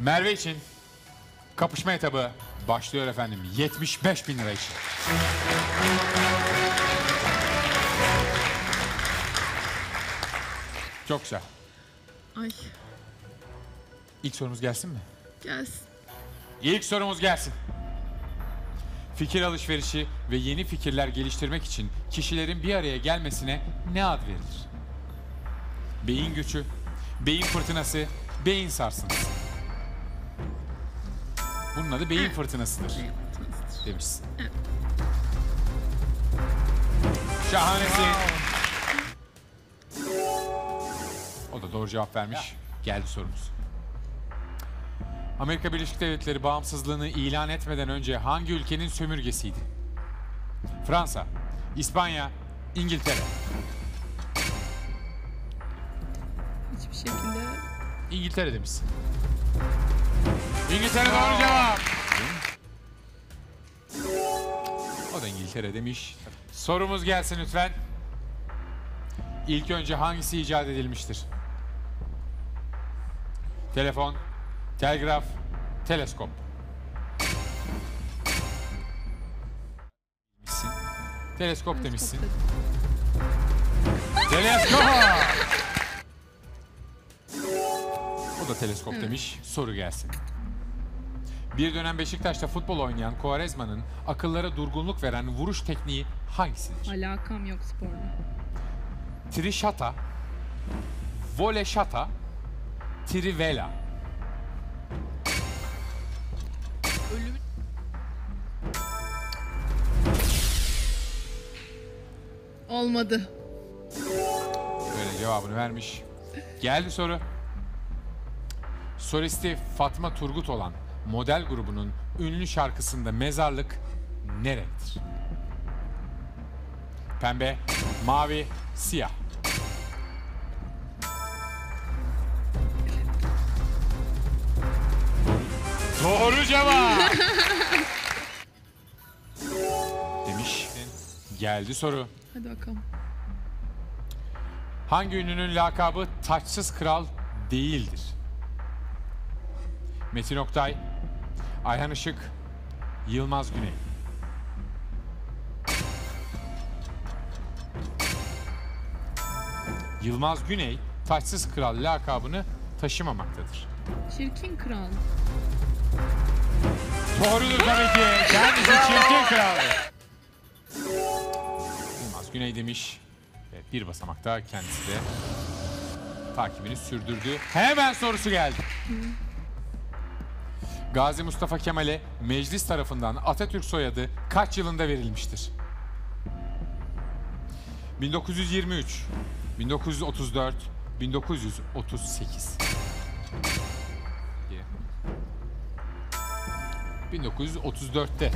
Merve için kapışma etabı başlıyor efendim. 75 bin lira için. Çok güzel. Ay İlk sorumuz gelsin mi? gelsin. İlk sorumuz gelsin. Fikir alışverişi ve yeni fikirler geliştirmek için kişilerin bir araya gelmesine ne ad verilir? Beyin gücü, beyin fırtınası, beyin sarsıntısı. Bunun adı beyin fırtınasıdır Ne yaptınızdır? demişsin. Evet. Şahanesin. O da doğru cevap vermiş. Geldi sorumuz. Amerika Birleşik Devletleri bağımsızlığını ilan etmeden önce hangi ülkenin sömürgesiydi? Fransa, İspanya, İngiltere. Hiçbir şekilde İngiltere demişsin. İngiltere doğru cevap. O da İngiltere demiş. Sorumuz gelsin lütfen. İlk önce hangisi icat edilmiştir? Telefon, telgraf, teleskop. Teleskop demişsin. Teleskop! Da teleskop demiş. Soru gelsin. Bir dönem Beşiktaş'ta futbol oynayan Quaresma'nın akıllara durgunluk veren vuruş tekniği hangisidir? Alakam yok sporla. Trişata, Voleşata, Trivela. Olmadı. Böyle cevabını vermiş. Geldi soru. Solisti Fatma Turgut olan model grubunun ünlü şarkısında mezarlık ne renktir? Pembe, mavi, siyah. Doğru cevap. Demiş. Geldi soru. Hadi bakalım. Hangi ünlünün lakabı taçsız kral değildir? Metin Oktay, Ayhan Işık, Yılmaz Güney. Yılmaz Güney taçsız kral lakabını taşımamaktadır. Çirkin kral. Doğrudur tabii ki. Kendisi çirkin kral. Yılmaz Güney demiş. Evet, bir basamakta kendisi de takibini sürdürdü. Hemen sorusu geldi. Gazi Mustafa Kemal'e meclis tarafından Atatürk soyadı kaç yılında verilmiştir? 1923, 1934, 1938. 1934'te